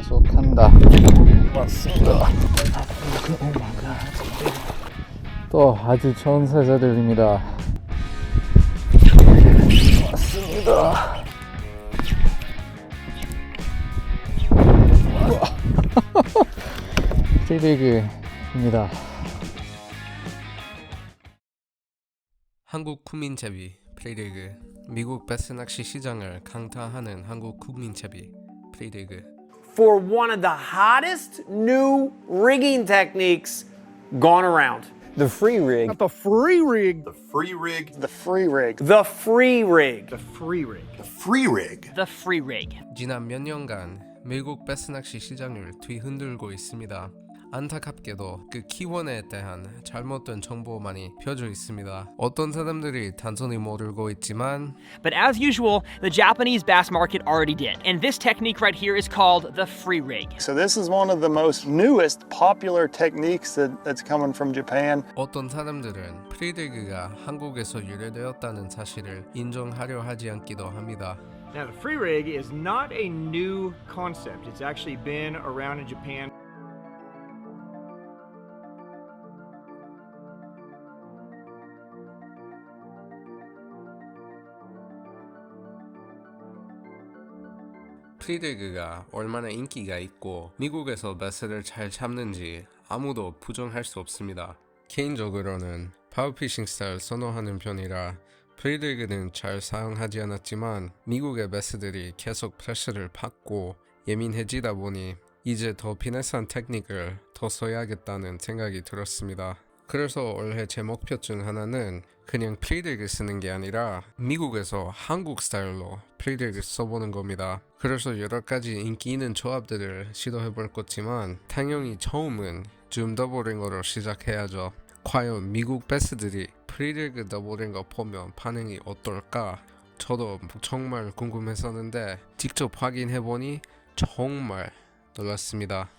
가속한다. 맞습니다. 또 아주 좋은 사자들입니다. 맞습니다. 트리그입니다. 한국 국민채비 프리리그 미국 베스낚시 시장을 강타하는 한국 국민채비 프리리그 for one of the hottest new rigging techniques gone around. The free rig. The free rig. The free rig. The free rig. The free rig. The free rig. The free rig. the free rig. 지난 몇 년간 미국 베스낚시 시장을 뒤흔들고 있습니다. 안타깝게도 그 키원에 대한 잘못된 정보만이 펴져 있습니다. 어떤 사람들이 단순히 모르고 있지만 But as usual, the Japanese bass market already did. And this technique right here is called the free rig. So this is one of the most newest popular techniques that, that's coming from Japan. 어떤 사람들은 프리리그가 한국에서 유래되었다는 사실을 인정하려 하지 않기도 합니다. Now, the free rig is not a new concept. It's actually been around in Japan. 프리리그가 얼마나 인기가 있고 미국에서 베스를 잘 잡는지 아무도 부정할 수 없습니다. 개인적으로는 파워피싱 스타일 선호하는 편이라 프리리그는 잘 사용하지 않았지만 미국의 베스들이 계속 프레셔를 받고 예민해지다 보니 이제 더 피네스한 테크닉을 더 써야겠다는 생각이 들었습니다. 그래서 올해 제 목표 중 하나는 그냥 프리릭을 쓰는 게 아니라 미국에서 한국 스타일로 프리릭을 써보는 겁니다. 그래서 여러 가지 인기 있는 조합들을 시도해 볼 거지만 당연히 처음은 줌 더블링어로 시작해야죠. 과연 미국 베스들이 프리릭 더블링 거 보면 반응이 어떨까? 저도 정말 궁금했었는데 직접 확인해 보니 정말 놀랐습니다.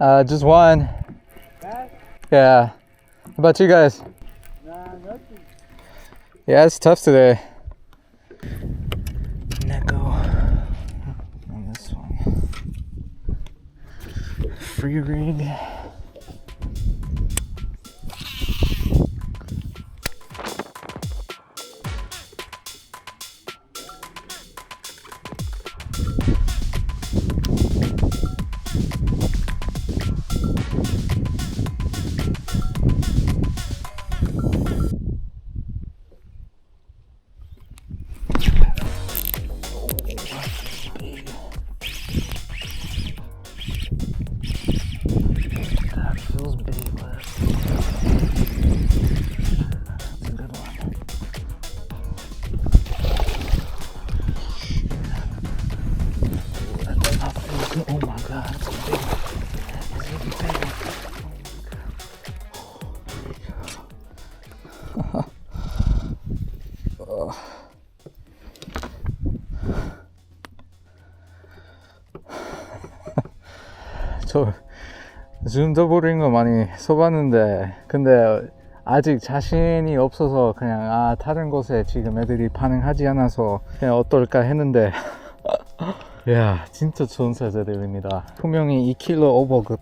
Uh, just one. Yeah. How about you guys? Yeah, it's tough today. Neko. On this one. Free rig. 저 줌 더블인 거 많이 써봤는데 근데 아직 자신이 없어서 그냥 아 다른 곳에 지금 애들이 반응하지 않아서 그냥 어떨까 했는데. 야 진짜 좋은 사자들입니다. 분명히 2kg 오버급.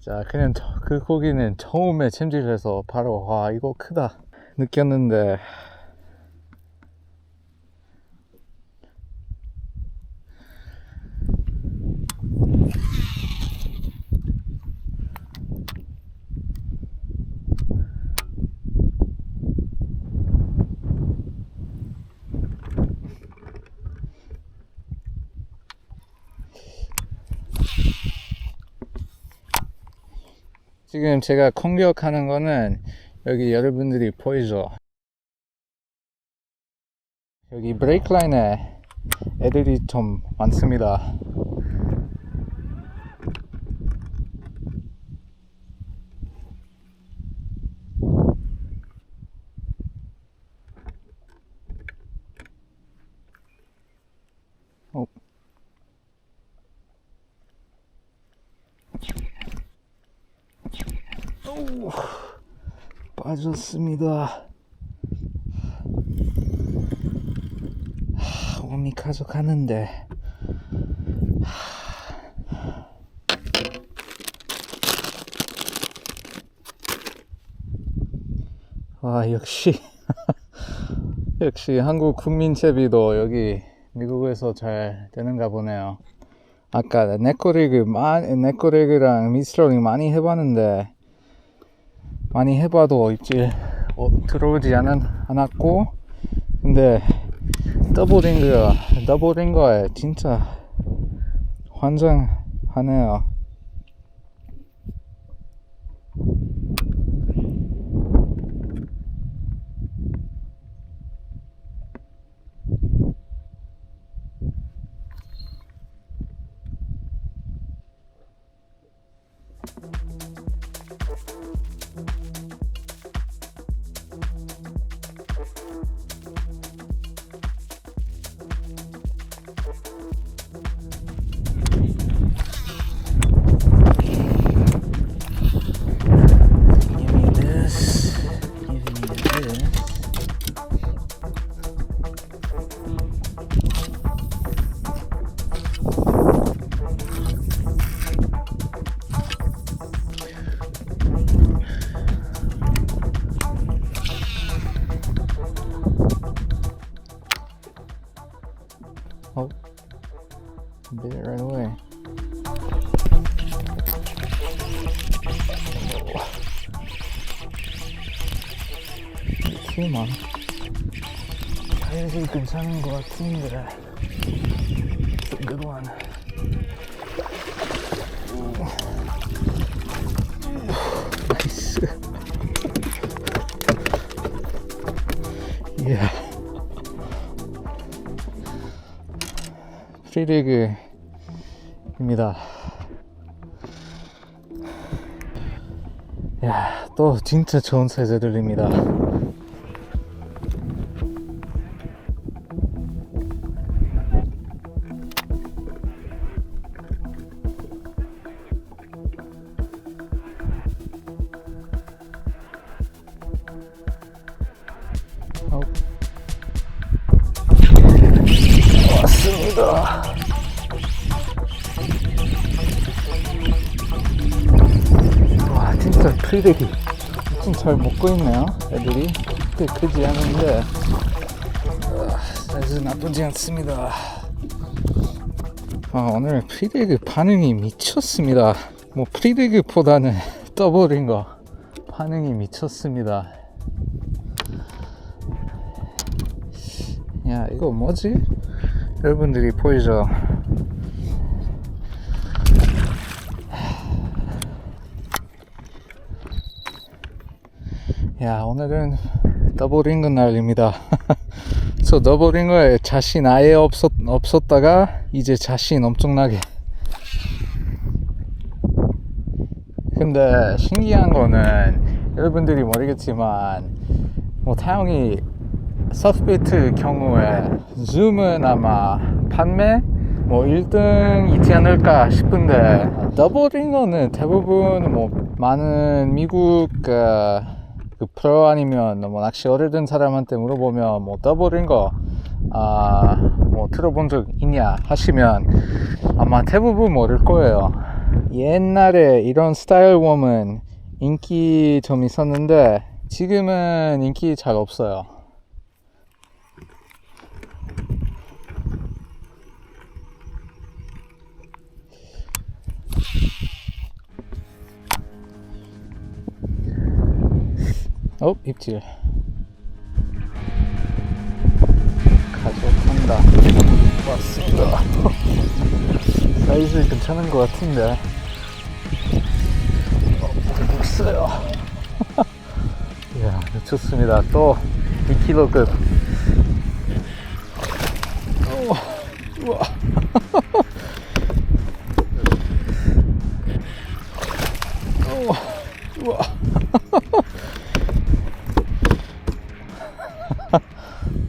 자 그냥 저- 그 고기는 처음에 챔질해서 바로 와 이거 크다 느꼈는데. 지금 제가 공격하는 거는 여기 여러분들이 보이죠? 여기 브레이크 라인에 애들이 좀 많습니다. 어. 오, 빠졌습니다. 하, 몸이 가져가는데. 와 역시 역시 한국 국민 채비도 여기 미국에서 잘 되는가 보네요. 아까 네코리그 네코리그랑 미스터링 많이 해봤는데 많이 해봐도 입질 어, 들어오지 않은, 않았고 근데 더블링거 더블링거에 진짜 환장하네요 많아. 자연스럽게 괜찮은 것 같은데. One. 나이스. 이야. 프리리그입니다. 야, 또 진짜 좋은 사이즈들입니다. 먹고 있네요 애들이. 그렇게 크지 않은데. 아, 사이즈 나쁘지 않습니다. 아 오늘 프리데기 반응이 미쳤습니다. 뭐 프리데기보다는 더블인 거 반응이 미쳤습니다. 야 이거 뭐지? 여러분들이 보이죠? 야 오늘은 더블링거 날입니다. 저 더블링거에 자신 아예 없었, 없었다가 이제 자신 엄청나게. 근데 신기한 거는 여러분들이 모르겠지만 뭐 타영이 서프비트 경우에 줌은 아마 판매 뭐 1등 있지 않을까 싶은데 더블링어는 대부분 뭐 많은 미국 그, 그 프로 아니면 뭐 낚시 오래된 사람한테 물어보면 뭐 더블링거 아 뭐 들어본 적 있냐 하시면 아마 대부분 모를 거예요. 옛날에 이런 스타일 웜은 인기 좀 있었는데 지금은 인기 잘 없어요. 어, 입질. 가져간다. 왔습니다. 사이즈 괜찮은 것 같은데. 어, 없어요. 이야, 미쳤습니다. 또 2kg급. 우와. 우와. 우와.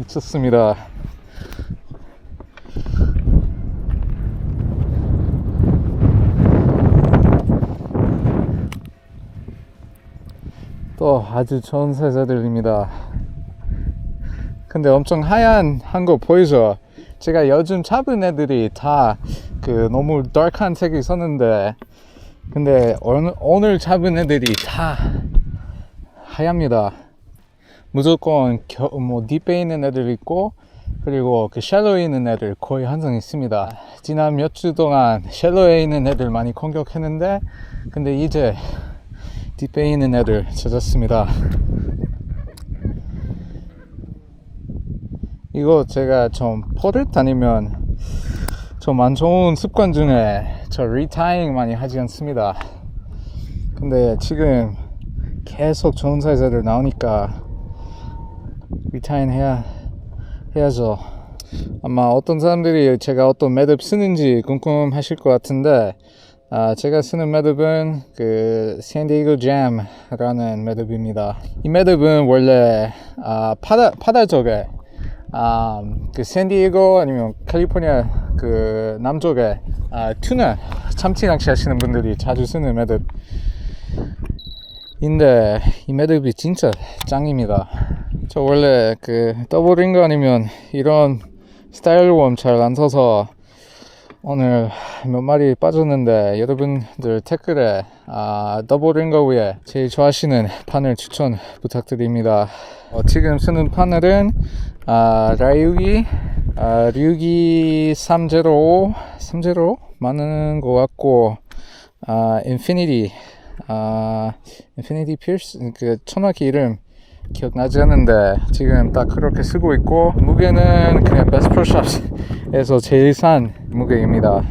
미쳤습니다. 또 아주 좋은 세자들입니다. 근데 엄청 하얀 한 거 보이죠? 제가 요즘 잡은 애들이 다 그 너무 dark한 색이 있었는데 근데 오늘, 오늘 잡은 애들이 다 하얗니다. 무조건 겨, 뭐 딥에 있는 애들 있고 그리고 그 샬로에 있는 애들 거의 항상 있습니다. 지난 몇 주 동안 샬로에 있는 애들 많이 공격했는데 근데 이제 딥에 있는 애들 찾았습니다. 이거 제가 좀 포를 다니면 좀 안 좋은 습관 중에 저 리타잉 많이 하지 않습니다. 근데 지금 계속 좋은 사이즈들 나오니까 리타인 해야 해야죠. 아마 어떤 사람들이 제가 어떤 매듭 쓰는지 궁금하실 것 같은데 아, 제가 쓰는 매듭은 그 샌디에고 잼라는 매듭입니다. 이 매듭은 원래 아, 바다 바다 쪽에 아, 그 샌디에고 아니면 캘리포니아 그 남쪽에 아, 튜나 참치 낚시 하시는 분들이 자주 쓰는 매듭. 인데 이 매듭이 진짜 짱입니다. 저 원래 그 더블링거 아니면 이런 스타일 웜 잘안 써서 오늘 몇 마리 빠졌는데 여러분들 댓글에 아, 더블링거 위에 제일 좋아하시는 판을 추천 부탁드립니다. 어, 지금 쓰는 판넬은 아, 라유기 아, 류기 305 305 많은 것 같고 아, 인피니티 아, 인피니티 필스 그 정확히 이름 기억나지 않는데 지금 딱 그렇게 쓰고 있고 무게는 그냥 베스프로샵에서 제일 싼 무게입니다.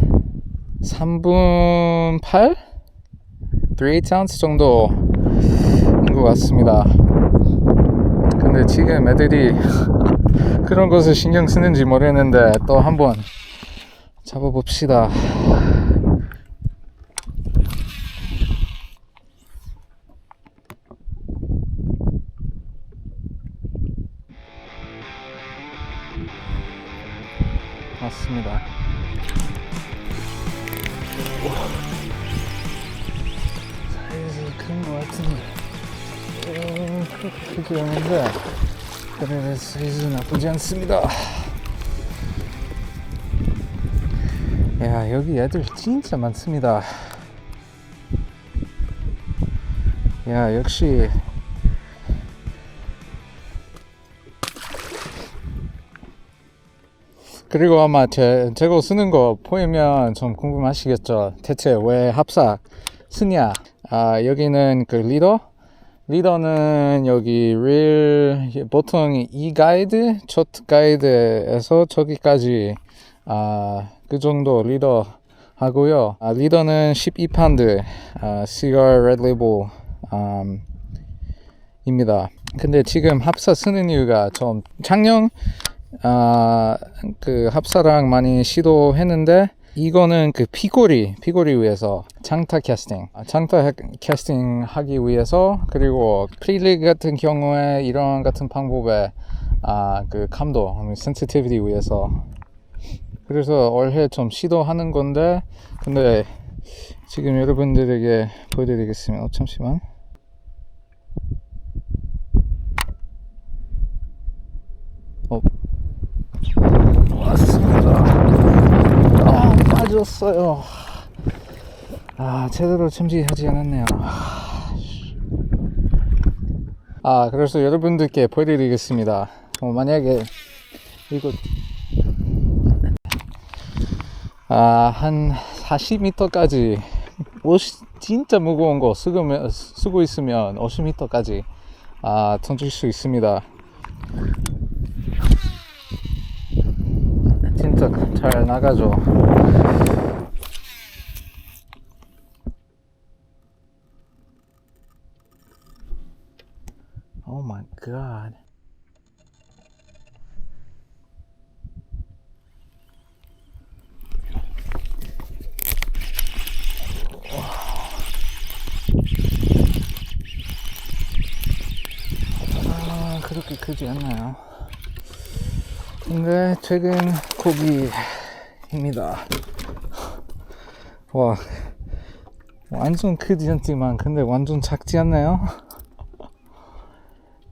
3분 8? 3/8ounce 정도인 것 같습니다. 근데 지금 애들이 그런 것을 신경 쓰는지 모르겠는데 또 한번 잡아봅시다 맞습니다. 사이즈 큰것 같은데, 음, 그렇게 크지 않은데, 그래 사이즈 나쁘지 않습니다. 야 여기 애들 진짜 많습니다. 야 역시 그리고 아마 제, 제거 쓰는 거 보이면 좀 궁금하시겠죠. 대체 왜 합사 쓰냐? 아, 여기는 그 리더? 리더는 여기 릴, 보통 이 가이드, 첫 가이드에서 저기까지, 아, 그 정도 리더 하고요. 아, 리더는 12파운드, 아, 시gar 레드 레이블, 음, 입니다. 근데 지금 합사 쓰는 이유가 좀 작년 아, 그 합사랑 많이 시도했는데 이거는 그 피고리 피고리 위해서 장타 캐스팅. 아, 장타 해- 캐스팅 하기 위해서 그리고 프리릭 같은 경우에 이런 같은 방법에 아 그 감도 센시티비티 위해서. 그래서 올해 좀 시도하는 건데 근데 지금 여러분들에게 보여드리겠습니다. 어, 잠시만. 어 왔습니다. 아 빠졌어요. 아 제대로 첨지하지 않았네요. 아 그래서 여러분들께 보여드리겠습니다. 어, 만약에 이거 아 한 40m까지 진짜 무거운 거 쓰고, 쓰고 있으면 50m까지 아 던질 수 있습니다 진짜 잘 나가죠 my god. 아, 그렇게 크지 않나요? 근데 최근 고기입니다. 와, 완전 크지 않지만, 근데 완전 작지 않나요?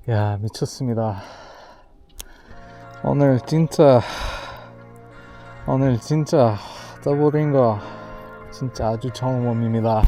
야 미쳤습니다 오늘 진짜 오늘 진짜 더블인 거 진짜 아주 처음입니다